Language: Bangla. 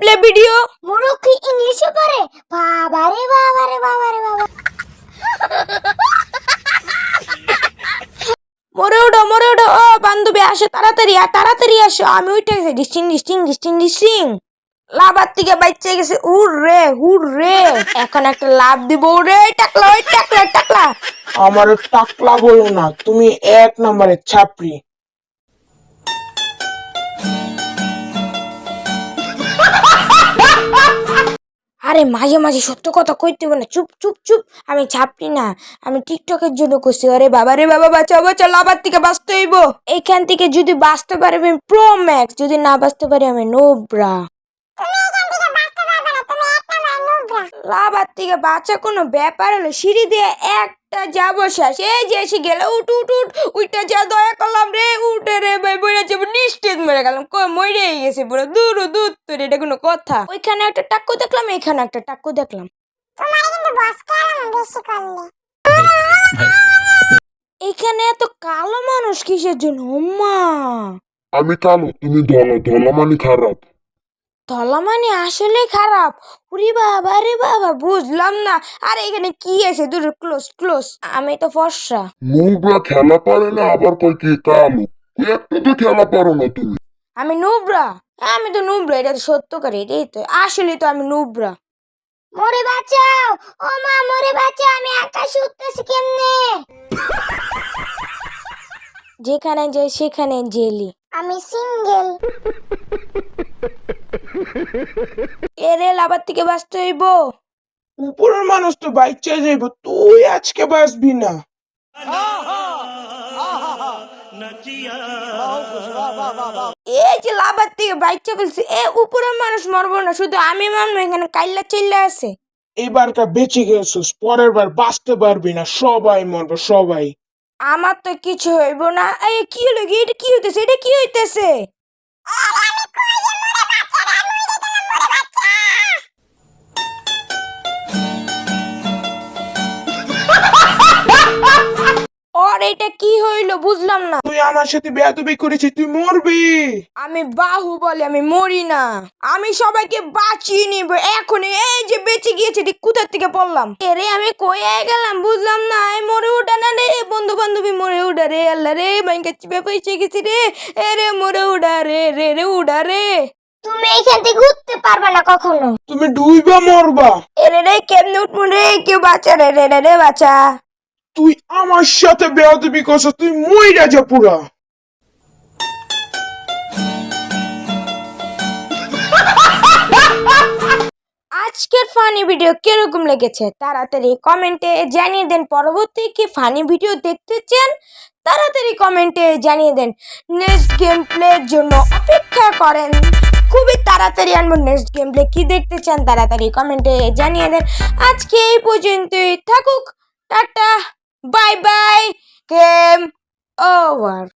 প্লে ভিডিও মুরুখ কি ইংলিশে পারে বাবারে বাবারে বাবারে বাবা মরে ওঠো মরে ওঠো ও বান্ধবী আসো তাড়াতাড়ি আর তাড়াতাড়ি আসো আমি উঠে গেছি ডিস্টিং ডিস্টিং ডিস্টিং ডিস্টিং লাভার থেকে বাচ্চা গেছে উড় রে উড় রে এখন একটা লাভ দিব রে টাকলা ওই টাকলা টাকলা আমার টাকলা বলো না তুমি এক নম্বরের ছাপরি আরে মাঝে মাঝে সত্য কথা কইতে হবে না। চুপ চুপ চুপ। আমি ছাপি না। আমি টিকটকের জন্য করছি। আরে বাবা রে বাবা বাঁচাও বাঁচাও। লাভার থেকে বাঁচতে হইব। এইখান থেকে যদি বাঁচতে পারি আমি প্রো ম্যাক্স যদি না বাঁচতে পারি আমি নোবরা লাভার থেকে বাঁচা কোনো ব্যাপার হলো সিঁড়ি দিয়ে একটা যাব শেষ। এই যে এসে গেলে। উঠ উঠ উঠ। উইটা যা দয়া করলাম রে। উঠে রে ভাই বইরা নিশ্চিত মেরে গেলাম। কই মরে গেছে পুরো দূর দূর তোর এটা কোনো কথা। ওইখানে একটা টাক্কু দেখলাম এখানে একটা টাক্কু দেখলাম। তোমার কিন্তু বস কালাম বেশি করলে এখানে এত কালো মানুষ কিসের জন্য? ওম্মা। আমি কালো তুমি ধলা। ধলা মানে খারাপ। ধলা মানে আসলে খারাপ। উরি বাবা রে বাবা বুঝলাম না। আর এখানে কি আছে? দূর ক্লোজ ক্লোজ আমি তো ফর্সা। নুবরা খেলা পারে না আবার কয় কি কালো। একটা তো খেলা পারো না তুমি। আমি নুবরা? আমি তো নুবরা এটা তো সত্যকার এটাই তো। আসলে তো আমি নুবরা। মরে বাঁচাও! ও মা মরে বাঁচাও আমি আকাশে উঠতেছি কেমনে? যেখানে যাই সেখানে জেলি। আমি সিঙ্গেল। এরে আবার থেকে বাঁচতে হইব? উপরের মানুষ তো বাচ্চা যাইব তুই আজকে বাঁচবি না। এই যে লাভার থেকে বাইচা ফেলছে এ উপরে মানুষ মরবো না শুধু আমি মানবো এখানে কাইল্লা চিল্লা আছে। এবারটা বেঁচে গেছিস পরের বার বাঁচতে পারবি না সবাই মরবো সবাই। আমার তো কিছু হইব না। এই কি হলো? কি এটা কি হইতেছে? এটা কি হইতেছে? এটা কি হইল বুঝলাম না। তুই আমার সাথে বেয়াদবি করেছিস তুই মরবি। আমি বাহু বলে আমি মরি না। আমি সবাইকে বাঁচিয়ে নিব। এখনই এই যে বেঁচে গিয়েছে ঠিক কোথার থেকে পড়লাম? এরে আমি কয়ে গেলাম বুঝলাম না। এই মরে উঠা না রে বন্ধু বান্ধবী মরে উঠা রে। আল্লাহ রে ব্যাংকে চিপে পয়সে গেছি রে। এ রে মরে উঠা রে রে রে উঠা রে। তুমি এখান থেকে উঠতে পারবে না কখনো। তুমি ডুইবা মরবা। এরে রে কেমনে উঠবো রে? কেউ বাঁচা রে রে রে রে বাঁচা। তুই আমার সাথে বেয়াদবি করছিস, তুই মইরা যা পুরা। আজকের ফানি ভিডিও কীরকম লেগেছে? তাড়াতাড়ি কমেন্টে জানিয়ে দেন। পরবর্তী কি ফানি ভিডিও দেখতে চান? তাড়াতাড়ি কমেন্টে জানিয়ে দেন। নেক্সট গেম প্লের জন্য অপেক্ষা করেন। খুবই তাড়াতাড়ি আনব। নেক্সট গেম প্লে কি দেখতে চান? তাড়াতাড়ি কমেন্টে জানিয়ে দেন। আজকে এই পর্যন্তই থাকুক। Tata. Bye bye. Game over.